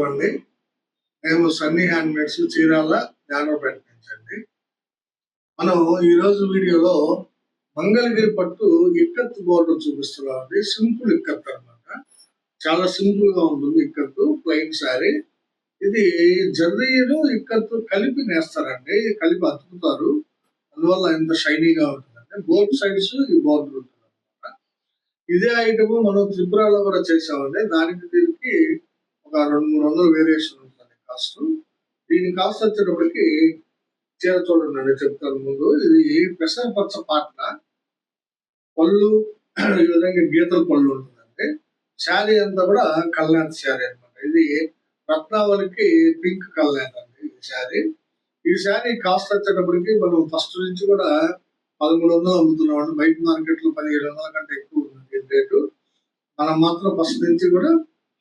ఇవ్వండి. మేము సన్నీ హ్యాండ్మేడ్స్ చీరాల జ్ఞానపేట నుంచి అండి మనం ఈరోజు వీడియోలో మంగళగిరి పట్టు ఇక్కత్తు బోర్డర్ చూపిస్తున్నాం అండి సింపుల్ ఇక్కత్ అన్నమాట. చాలా సింపుల్గా ఉంటుంది ఇక్కత్తు ప్లెయిన్ శారీ. ఇది జర్రీలు ఇక్కత్తు కలిపి నేస్తారండి. కలిపి అతుకుతారు. అందువల్ల ఎంత షైనీగా ఉంటుందండి బోత్ సైడ్స్ ఈ బోర్డర్ ఉంటుంది అన్నమాట ఇదే ఐటమ్ మనం త్రిపురలో కూడా చేసామండి దానికి దీనికి ఒక రెండు మూడు వందలు వేరియేషన్ ఉంటుంది కాస్ట్ దీని కాస్ట్ వచ్చేటప్పటికి చీర చూడండి చెప్తాను ముందు. ఇది పెసర పచ్చ పాటన పళ్ళు ఈ విధంగా గీతల పళ్ళు ఉంటుందండి. శారీ అంతా కూడా కళ్యాణ్ శారీ అన్నమాట. ఇది రత్నావళికి పింక్ కళ్యాణ్ అండి ఈ శారీ. ఈ శారీ కాస్ట్ వచ్చేటప్పటికి మనం ఫస్ట్ నుంచి కూడా పదమూడు వందలు అమ్ముతున్నాం బయట మార్కెట్లో పదిహేడు వందల కంటే ఎక్కువ ఉంది రేటు మనం మాత్రం ఫస్ట్ నుంచి కూడా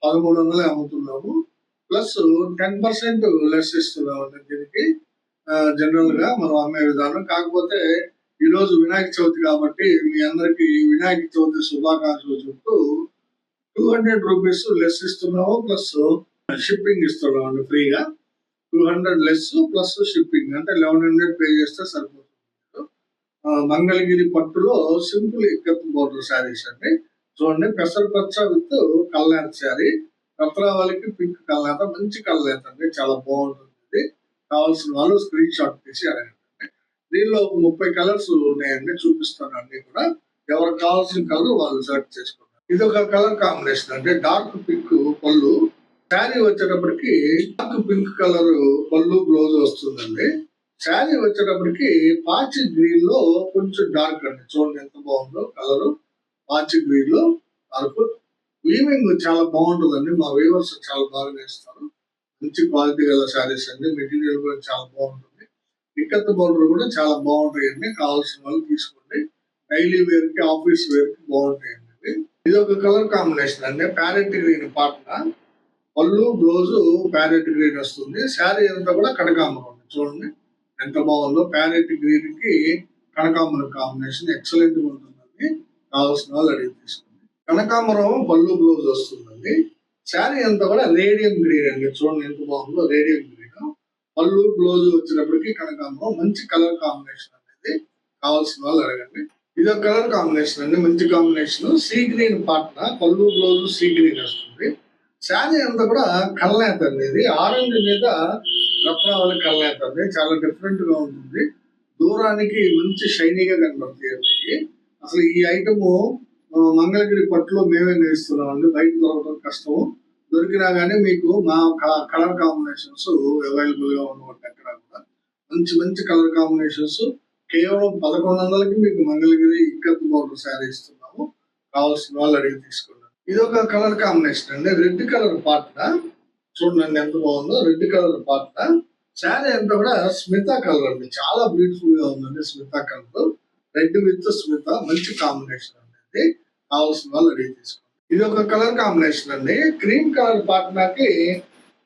పదమూడు వందలే అమ్ముతున్నాము. ప్లస్ టెన్ పర్సెంట్ లెస్ ఇస్తున్నాం అండి దీనికి. జనరల్గా మనం అమ్మే విధానం. కాకపోతే ఈ రోజు వినాయక చవితి కాబట్టి మీ అందరికి వినాయక చవితి శుభాకాంక్షలు చెప్తూ టూ హండ్రెడ్ రూపీస్ లెస్ ఇస్తున్నాము ప్లస్ షిప్పింగ్ ఇస్తున్నాం అండి ఫ్రీగా. Two hundred less plus shipping అంటే లెవెన్ హండ్రెడ్ పే చేస్తే సరిపోతుంది. ఆ, మంగళగిరి పట్టులో సింపుల్ ఇక్కత్ బోర్డర్ శారీస్ అండి. చూడండి పెసర పచ్చ విత్ కల్యాణ్ శారీ. రత్నావళికి పింక్ కల్యాణ మంచి కల్యాణ అండి చాలా బాగుంటుంది. ఇది కావాల్సిన వాళ్ళు స్క్రీన్ షాట్ తీసి అడగండి. దీనిలో ఒక ముప్పై కలర్స్ ఉన్నాయండి చూపిస్తాను అన్ని కూడా. ఎవరికి కావాల్సిన కలర్ వాళ్ళు సెలెక్ట్ చేసుకున్నారు ఇది ఒక కలర్ కాంబినేషన్ అంటే డార్క్ పింక్ పళ్ళు. శారీ వచ్చేటప్పటికి డార్క్ పింక్ కలర్ పళ్ళు బ్లౌజ్ వస్తుందండి. శారీ వచ్చేటప్పటికి పాచి గ్రీన్లో కొంచెం డార్క్ అండి చూడండి ఎంత బాగుందో కలర్ పాచి గ్రీన్లో డార్క్ వీవింగ్ చాలా బాగుంటుందండి. మా వీవర్స్ చాలా బాగా నేస్తారు మంచి క్వాలిటీ గల శారీస్ అండి. మెటీరియల్ కూడా చాలా బాగుంటుంది. ఇక్కత్ బోర్డర్ కూడా చాలా బాగుంటాయండి. కావాల్సిన వాళ్ళు తీసుకోండి. డైలీ వేర్కి ఆఫీస్ వేర్కి బాగుంటాయండి. ఇది ఒక కలర్ కాంబినేషన్ అండి. ప్యారెట్ గ్రీన్ పాటన. పళ్ళు బ్లౌజ్ ప్యారెట్ గ్రీన్ వస్తుంది. శారీ అంతా కూడా కనకాంబరం ఉంది చూడండి. ఎంత బాగుందో ప్యారెట్ గ్రీన్కి కనకాంబరం కాంబినేషన్. ఎక్సలెంట్గా ఉంటుందండి. కావాల్సిన వాళ్ళు అడిగి తీసుకోండి. కనకాంబరం పళ్ళు బ్లౌజ్ వస్తుందండి. శారీ అంతా కూడా రేడియం గ్రీన్ అండి. చూడండి ఎంత బాగుందో రేడియం గ్రీన్. పళ్ళు బ్లౌజ్ వచ్చినప్పటికీ కనకాంబరం మంచి కలర్ కాంబినేషన్ అనేది కావాల్సిన వాళ్ళు అడగండి. ఇది ఒక కలర్ కాంబినేషన్ అండి మంచి కాంబినేషన్. సీ గ్రీన్ పాటన పళ్ళు బ్లౌజ్ సీ గ్రీన్ వస్తుంది. శారీ అంతా కూడా కళ్ళేత అండి ఇది. ఆరెంజ్ మీద రత్నావళి కళ్ళేత అండి. చాలా డిఫరెంట్గా ఉంటుంది. దూరానికి మంచి షైనీగా కనబడుతుంది అసలు ఈ ఐటమ్ మంగళగిరి పట్టులో మేమే నేర్స్తున్నాం అండి బయట దొరకడం కష్టం దొరికినా కానీ మీకు మా కలర్ కాంబినేషన్స్ అవైలబుల్గా ఉన్నవాటి ఎక్కడ కూడా. మంచి మంచి కలర్ కాంబినేషన్స్. కేవలం పదకొండు వందలకి మీకు మంగళగిరి ఇక్కత్ బోర్డర్ శారీ ఇస్తున్నాము. కావాల్సిన వాళ్ళు అడిగి తీసుకోండి. ఇది ఒక కలర్ కాంబినేషన్ అండి. రెడ్ కలర్ పాట చూడండి ఎంత బాగుందో. రెడ్ కలర్ పాట శారీ అంతా కూడా స్మితా కలర్ అండి. చాలా బ్యూటిఫుల్గా ఉందండి స్మితా కలర్. రెడ్ విత్ స్మిత మంచి కాంబినేషన్ అండి కావాల్సిన వాళ్ళు రెడీ చేసుకోండి. ఇది ఒక కలర్ కాంబినేషన్ అండి. క్రీమ్ కలర్ పాట్నాకి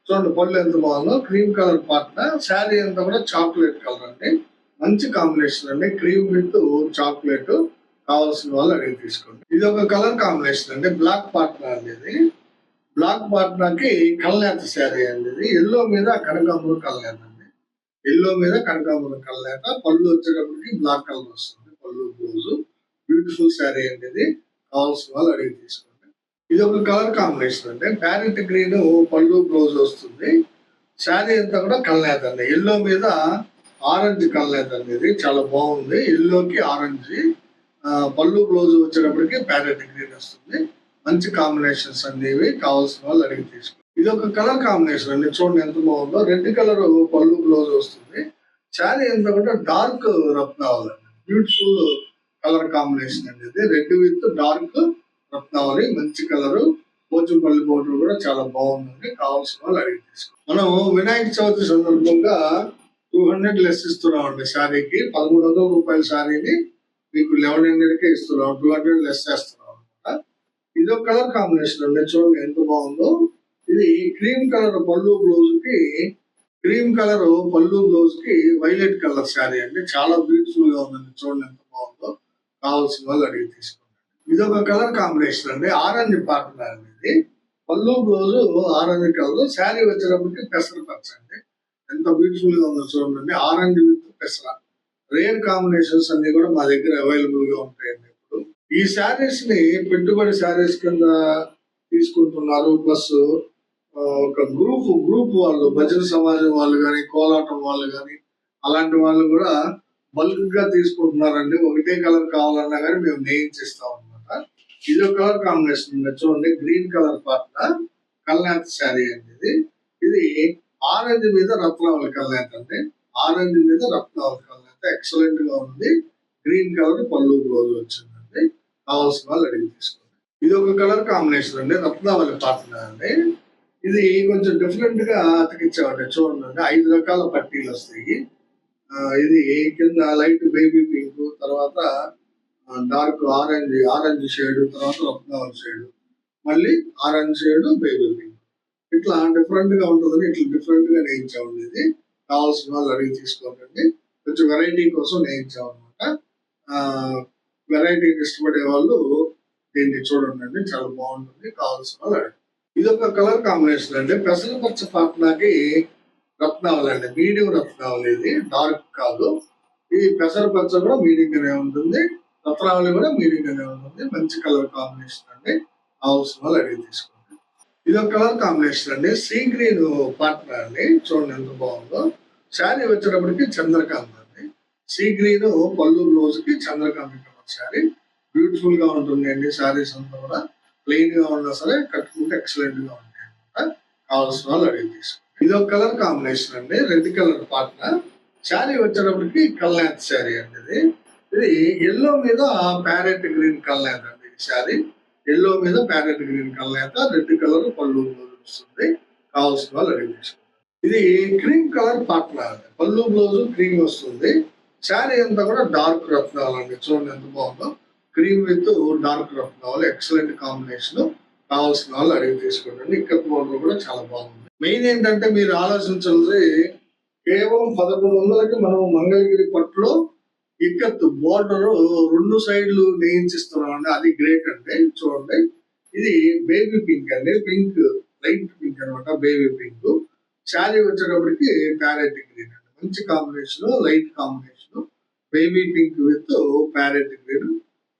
చూడండి పళ్ళు ఎంత బాగుందో. క్రీమ్ కలర్ పాట్నా శారీ అంతా కూడా చాక్లెట్ కలర్ అండి. మంచి కాంబినేషన్ అండి. క్రీమ్ విత్ చాక్లెట్ కావాల్సిన వాళ్ళు అడిగి తీసుకోండి ఇది ఒక కలర్ కాంబినేషన్ అండి. బ్లాక్ పాట్నా అనేది బ్లాక్ పాట్నాకి కల్నేత శారీ అనేది ఇది. ఎల్లో మీద కనకాంబరం కల్నేత అండి. ఎల్లో మీద కనకాంబరం కల్నేత పళ్ళు వచ్చేటప్పటికి బ్లాక్ కలర్ వస్తుంది. బ్యూటిఫుల్ శారీ అనేది కావాల్సిన వాళ్ళు అడిగి తీసుకోండి. ఇది ఒక కలర్ కాంబినేషన్ అండి. ప్యారెట్ గ్రీన్ పళ్ళు బ్లౌజ్ వస్తుంది. శారీ అంతా కూడా కల్నేత అండి. ఎల్లో మీద ఆరెంజ్ కల్నేత అనేది చాలా బాగుంది. ఎల్లోకి ఆరెంజ్ పళ్ళు బ్లౌజ్ వచ్చేటప్పటికి ప్యారెట్ గ్రీన్ వస్తుంది. మంచి కాంబినేషన్స్ అనేవి కావాల్సిన వాళ్ళు అడిగి తీసుకోండి. ఇది ఒక కలర్ కాంబినేషన్ అండి. చూడండి ఎంత బాగుందో. రెడ్ కలర్ పళ్ళు బ్లౌజ్ వస్తుంది. శారీ అంతా కూడా డార్క్ రత్నావళి బ్యూటిఫుల్ కలర్ కాంబినేషన్ అండి ఇది రెడ్ విత్ డార్క్ రత్నావళి మంచి కలర్. పోచుపల్లి బోర్డర్ కూడా చాలా బాగుందండి. కావాల్సిన వాళ్ళు అడిగి తీసుకోండి మనం వినాయక చవితి సందర్భంగా టూ హండ్రెడ్ లెస్ ఇస్తున్నాం అండి శారీకి. పదమూడు వందల రూపాయల శారీని మీకు లెవెన్ హండ్రెడ్కే ఇస్తున్నాం. టూ హండ్రెడ్ లెస్ చేస్తున్నాం అనమాట ఇది ఒక కలర్ కాంబినేషన్ అండి. చూడండి ఎంత బాగుందో. ఇది క్రీమ్ కలర్ పళ్ళు బ్లౌజ్కి క్రీమ్ కలర్ పళ్ళు బ్లౌజ్కి వైలెట్ కలర్ శారీ అండి. చాలా బ్యూటిఫుల్గా ఉందండి. చూడండి ఎంత బాగుందో. కావాల్సిన వాళ్ళు అడిగి తీసుకోండి ఇది ఒక కలర్ కాంబినేషన్ అండి. ఆరెంజ్ పార్ట్నర్ అనేది ఇది పళ్ళు రోజు ఆరెంజ్ కలర్ శారీ వచ్చేటప్పటికి పెసర పచ్చండి ఎంత బ్యూటిఫుల్గా ఉందో చూడండి. ఆరెంజ్ విత్ పెసర. రేర్ కాంబినేషన్స్ అన్ని కూడా మా దగ్గర అవైలబుల్గా ఉంటాయండి ఇప్పుడు. ఈ శారీస్ని పెట్టుబడి శారీస్ కింద తీసుకుంటున్నారు. ప్లస్ ఒక గ్రూప్ గ్రూప్ వాళ్ళు భజన సమాజం వాళ్ళు కానీ కోలాటం వాళ్ళు కానీ అలాంటి వాళ్ళు కూడా బల్క్గా తీసుకుంటున్నారండి ఒకటే కలర్ కావాలన్నా కానీ మేము నేయించిస్తాం అనమాట ఇది ఒక కలర్ కాంబినేషన్ ఉంది. చూడండి గ్రీన్ కలర్ పాట కల్నాథ్ శారీ అండి ఇది ఇది ఆరెంజ్ మీద రత్నావళి కల్నాథ్ అండి. ఆరెంజ్ మీద రత్నావళి కల్నాథ్ ఎక్సలెంట్గా ఉంది. గ్రీన్ కలర్ పళ్ళు రోజు వచ్చిందండి. కావాల్సిన వాళ్ళు అడిగి తీసుకోండి. ఇది ఒక కలర్ కాంబినేషన్ అండి. రత్నావళి పాటన అండి. ఇది కొంచెం డిఫరెంట్గా అతికిచ్చామండి. చూడండి ఐదు రకాల పట్టీలు వస్తాయి. ఇది కింద లైట్ బేబీ పింక్ తర్వాత డార్క్ ఆరెంజ్ ఆరెంజ్ షేడ్ తర్వాత రత్నావళి షేడ్ మళ్ళీ ఆరెంజ్ షేడ్ బేబీ పింక్ ఇట్లా డిఫరెంట్గా ఉంటుందని ఇట్లా డిఫరెంట్గా నేయించామండి ఇది. కావాల్సిన వాళ్ళు అడిగి తీసుకోండి కొంచెం వెరైటీ కోసం నేయించాం అనమాట వెరైటీకి ఇష్టపడే వాళ్ళు దీన్ని చూడండి చాలా బాగుంటుంది. కావాల్సిన వాళ్ళు అడిగి ఇది ఒక కలర్ కాంబినేషన్ అండి. పెసరపచ్చ పాట్నాకి రత్నావళి అండి. మీడియం రత్నావళి ఇది. డార్క్ కాదు. ఈ పెసరపచ్చ కూడా మీడియం గానే ఉంటుంది. రత్నావళి కూడా మీడియం గానే ఉంటుంది. మంచి కలర్ కాంబినేషన్ అండి. హౌస్ వాళ్ళు అడిగి తీసుకోండి. ఇది ఒక కలర్ కాంబినేషన్ అండి. సీ గ్రీన్ పార్ట్నర్ అండి. చూడండి ఎంత బాగుందో. శారీ వచ్చేటప్పటికి చంద్రకాంత్ అండి. సీ గ్రీన్ పల్లూరు రోజుకి కి చంద్రకాంత్ శారీ. బ్యూటిఫుల్గా ఉంటుంది అండి శారీస్ అంతా కూడా. ప్లెయిన్గా ఉన్నా సరే కట్టుకుంటే ఎక్సలెంట్గా ఉంటాయి అనమాట కావాల్సిన వాళ్ళు అడిగి తీసుకోండి. ఇది ఒక కలర్ కాంబినేషన్ అండి. Red colour partner. శారీ వచ్చేటప్పటికి కల్నాథ్ శారీ అండి ఇది. ఇది ఎల్లో మీద ప్యారెట్ గ్రీన్ కల్నాథ్ అండి ఈ శారీ. ఎల్లో మీద ప్యారెట్ గ్రీన్ కల్నాథ్ రెడ్ కలర్ పళ్ళు బ్లౌజ్ వస్తుంది. కావాల్సిన వాళ్ళు అడిగి ఇది క్రీమ్ కలర్ పార్ట్నర్ అండి. పళ్ళు బ్లౌజ్ క్రీమ్ వస్తుంది. శారీ అంతా కూడా డార్క్ రత్నాలు అండి. చూడండి ఎంత బాగుందో. క్రీమ్ విత్ డార్క్ రత్నాలు. Excellent combination. కావాల్సిన వాళ్ళు అడిగి తీసుకోండి. ఇక్కడ బోర్డర్ కూడా చాలా బాగుంది. మెయిన్ ఏంటంటే మీరు ఆలోచించాలి కేవలం పదకొండు వందలకి మనం మంగళగిరి పట్టులో ఇక్కత్ బోర్డర్ రెండు సైడ్లు నేయించిస్తున్నాం అండి అది గ్రేట్ అంటే చూడండి. ఇది బేబీ పింక్ అండి పింక్ లైట్ పింక్ అన్నమాట బేబీ పింక్ శారీ వచ్చేటప్పటికి ప్యారెట్ గ్రీన్ అండి. మంచి combination light combination baby pink with parrot green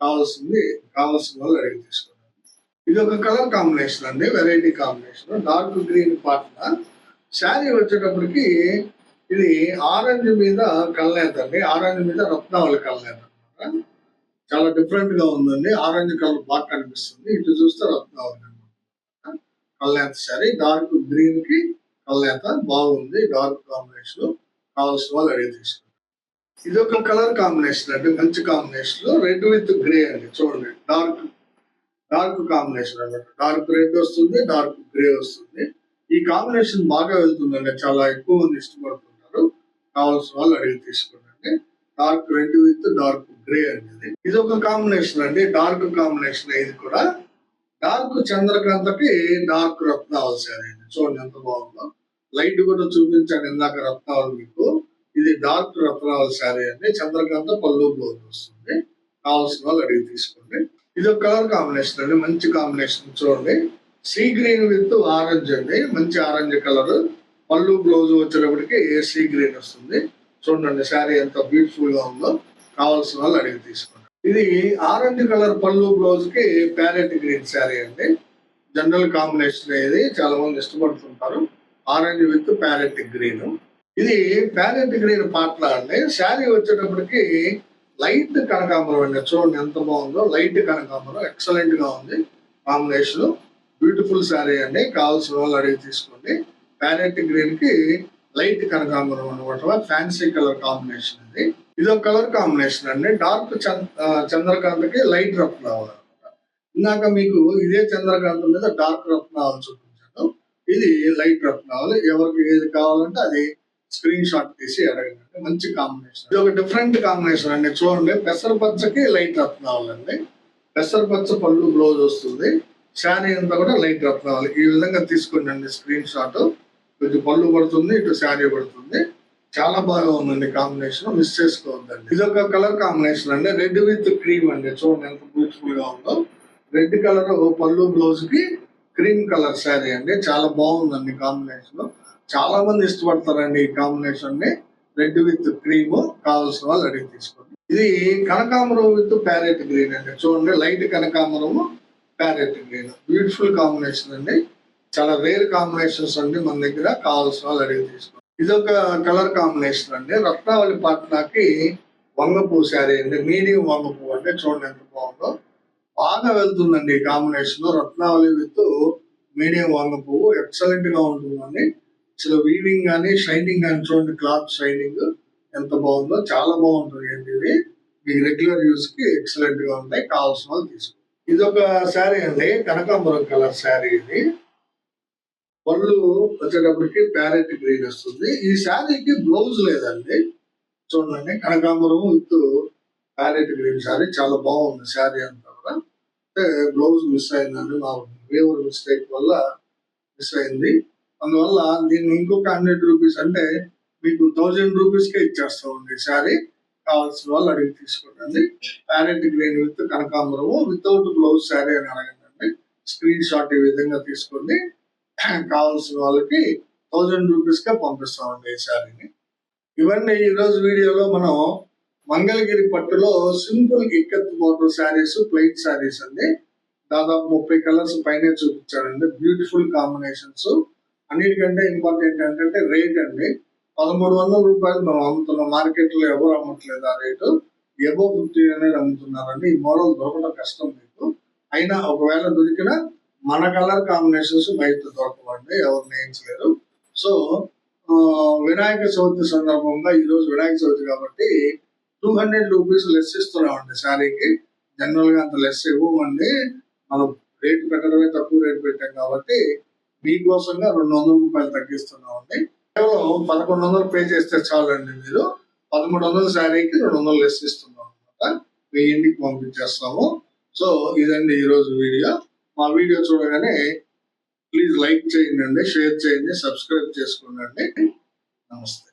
కావాల్సింది కావాల్సిన వాళ్ళు అడిగి తీసుకోండి ఇది ఒక కలర్ కాంబినేషన్ అండి variety combination dark green పార్ట్న sari వచ్చేటప్పటికి ఇది ఆరెంజ్ మీద కల్నేత అండి. ఆరెంజ్ మీద రత్నావళి కల్నేత అనమాట చాలా డిఫరెంట్గా ఉందండి. ఆరెంజ్ కలర్ బాగా కనిపిస్తుంది. ఇటు చూస్తే రత్నావళి అనమాట కల్నేత శారీ. డార్క్ గ్రీన్కి కల్నేత బాగుంది. డార్క్ కాంబినేషన్ కావాల్సిన వాళ్ళు అడిగి తీసుకుంటారు ఇది ఒక కలర్ కాంబినేషన్ అండి. మంచి కాంబినేషన్ రెడ్ విత్ గ్రే అండి. చూడండి. డార్క్ డార్క్ కాంబినేషన్ అన్నమాట. డార్క్ రెడ్ వస్తుంది డార్క్ గ్రే వస్తుంది. ఈ కాంబినేషన్ బాగా వెళ్తుందండి. చాలా ఎక్కువ మంది ఇష్టపడుతున్నారు కావాల్సిన వాళ్ళు అడిగి తీసుకోండి. Dark red with dark grey అనేది. ఇది ఒక కాంబినేషన్ అండి. డార్క్ కాంబినేషన్ ఇది కూడా. డార్క్ చంద్రకాంతకి డార్క్ రత్నావల్ శారీ అండి. చూడండి ఎంత బాగుందో. లైట్ కూడా చూపించాను ఇందాక రత్నావల్ మీకు. ఇది డార్క్ రత్నావల్ శారీ అండి. చంద్రకాంత పళ్ళు వస్తుంది. కావాల్సిన వాళ్ళు అడిగి తీసుకోండి. ఇది ఒక కలర్ కాంబినేషన్ అండి. మంచి కాంబినేషన్ చూడండి. సీ గ్రీన్ విత్ ఆరెంజ్ అండి. మంచి ఆరెంజ్ కలర్ పళ్ళు బ్లౌజ్ వచ్చేటప్పటికి సీ గ్రీన్ వస్తుంది? చూడండి శారీ ఎంత బ్యూటిఫుల్గా ఉందో. కావాల్సిన వాళ్ళు అడిగి తీసుకోండి. ఇది ఆరెంజ్ కలర్ పళ్ళు బ్లౌజ్కి ప్యారెట్ గ్రీన్ శారీ అండి. జనరల్ కాంబినేషన్ ఇది. చాలా మంది ఇష్టపడుతుంటారు. ఆరెంజ్ విత్ ప్యారెట్ గ్రీన్ ఇది ప్యారెట్ గ్రీన్ పాటల అండి. శారీ వచ్చేటప్పటికి లైట్ కనకాంబరం అండి. చూడండి ఎంత బాగుందో. లైట్ కనకాంబరం. ఎక్సలెంట్గా ఉంది. కాంబినేషన్ బ్యూటిఫుల్ శారీ అండి. కావాల్సిన వాళ్ళు అడిగి తీసుకోండి. ప్యారెట్ గ్రీన్కి లైట్ కనకాంబరం అనమాట ఫ్యాన్సీ కలర్ కాంబినేషన్ ఇది ఇది ఒక కలర్ కాంబినేషన్ అండి డార్క్ చంద్రకాంతకి లైట్ రత్నావళి అనమాట ఇందాక మీకు ఇదే చంద్రకాంత మీద డార్క్ రత్నావళి చూపించాను. ఇది లైట్ రత్నావళి ఎవరికి ఏది కావాలంటే అది స్క్రీన్ షాట్ తీసి అడగండి. మంచి కాంబినేషన్ ఇది ఒక డిఫరెంట్ కాంబినేషన్ అండి. చూడండి పెసరపచ్చకి లైట్ రత్నావళి పెసర పెసరపచ్చ పళ్ళు బ్లౌజ్ వస్తుంది శారీ అంతా కూడా లైట్ రత్నావళి ఈ విధంగా తీసుకోండి అండి స్క్రీన్ షాట్ కొంచెం పళ్ళు పడుతుంది ఇటు శారీ పడుతుంది. చాలా బాగా ఉందండి కాంబినేషన్ మిస్ చేసుకోవద్దండి. ఇది ఒక కలర్ కాంబినేషన్ అండి. రెడ్ విత్ క్రీమ్ అండి. చూడండి ఎంత బ్యూటిఫుల్గా ఉందో. రెడ్ కలర్ పళ్ళు బ్లౌజ్కి క్రీమ్ కలర్ శారీ అండి. చాలా బాగుందండి కాంబినేషన్ చాలా మంది ఇష్టపడతారండి ఈ కాంబినేషన్ని. రెడ్ విత్ క్రీమ్ కావాల్సిన వాళ్ళు అడిగి తీసుకోండి. ఇది కనకాంబరం విత్ ప్యారెట్ గ్రీన్ అండి. చూడండి లైట్ కనకాంబరము ప్యారెట్ గ్రీన్ బ్యూటిఫుల్ కాంబినేషన్ అండి. చాలా రేర్ కాంబినేషన్స్ అండి మన దగ్గర. కావాల్సిన వాళ్ళు అడిగి తీసుకోండి. ఇది ఒక కలర్ కాంబినేషన్ అండి. రత్నావళి పాట్నాకి వంగపూ శారీ అండి. మీడియం వంగపూ అంటే చూడండి ఎంత బాగుందో. బాగా వెళ్తుందండి ఈ కాంబినేషన్ రత్నావళి విత్ మీడియం వంగ పువ్వు. ఎక్సలెంట్గా ఉంటుందండి. అసలు వీవింగ్ కానీ షైనింగ్ కానీ చూడండి క్లాత్ షైనింగ్ ఎంత బాగుందో. చాలా బాగుంటుంది అండి ఇది మీకు రెగ్యులర్ యూస్కి ఎక్సలెంట్గా ఉంటాయి. కావాల్సిన వాళ్ళు తీసుకోండి ఇది ఒక శారీ అండి. కనకాంబరం కలర్ శారీ ఇది. పళ్ళు వచ్చేటప్పటికి ప్యారెట్ గ్రీన్ వస్తుంది. ఈ శారీకి బ్లౌజ్ లేదండి. చూడండి కనకాంబరం విత్ ప్యారెట్ గ్రీన్ శారీ చాలా బాగుంది శారీ అంత. అంటే బ్లౌజ్ మిస్ అయిందండి. మా వేవర్ మిస్టేక్ వల్ల మిస్ అయింది. అందువల్ల దీన్ని ఇంకొక హండ్రెడ్ రూపీస్ అంటే మీకు థౌజండ్ రూపీస్కే ఇచ్చేస్తామండి శారీ. కావాల్సిన వాళ్ళు అడిగి తీసుకోండి. ప్యారెట్ గ్రీన్ విత్ కనకాంబరము వితౌట్ బ్లౌజ్ శారీ అని అడగండి. స్క్రీన్ షాట్ ఈ విధంగా తీసుకోండి. కావాల్సిన వాళ్ళకి థౌజండ్ రూపీస్కే పంపిస్తామండి ఈ శారీని. ఇవన్నీ ఈరోజు వీడియోలో మనం మంగళగిరి పట్టులో simple ikat border saris plain saris అండి. దాదాపు ముప్పై కలర్స్ పైనే చూపించారండి. బ్యూటిఫుల్ కాంబినేషన్స్ అన్నిటికంటే ఇంపార్టెంట్ ఏంటంటే రేట్ అండి. పదమూడు వందల రూపాయలు మనం అమ్ముతున్నాం మార్కెట్లో ఎవరు అమ్మట్లేదు ఆ రేటు ఎబో ఫిఫ్టీ అనేది అమ్ముతున్నారండి. ఈ మోడల్ దొరకడం కష్టం మీకు. అయినా ఒకవేళ దొరికినా మన కలర్ కాంబినేషన్స్ బయట దొరకవండి. ఎవరు నేయించలేరు. సో ఆ, వినాయక చవితి సందర్భంగా ఈ రోజు వినాయక చవితి కాబట్టి టూ హండ్రెడ్ రూపీస్ లెస్ ఇస్తున్నామండి శారీకి. జనరల్గా అంత లెస్ ఇవ్వమండి. మనం రేట్ పెట్టడమే తక్కువ రేట్ పెట్టాం కాబట్టి మీకోసంగా రెండు వందల రూపాయలు తగ్గిస్తున్నామండి. కేవలం పదకొండు వందలు పే చేస్తే చాలండి మీరు. పదమూడు వందల శారీకి రెండు వందలు లెస్ ఇస్తున్నాం అనమాట మీ ఇంటికి పంపించేస్తాము. సో ఇదండి ఈ రోజు వీడియో. మా వీడియో చూడగానే ప్లీజ్ లైక్ చేయండి షేర్ చేయండి సబ్స్క్రైబ్ చేసుకోండి. నమస్తే.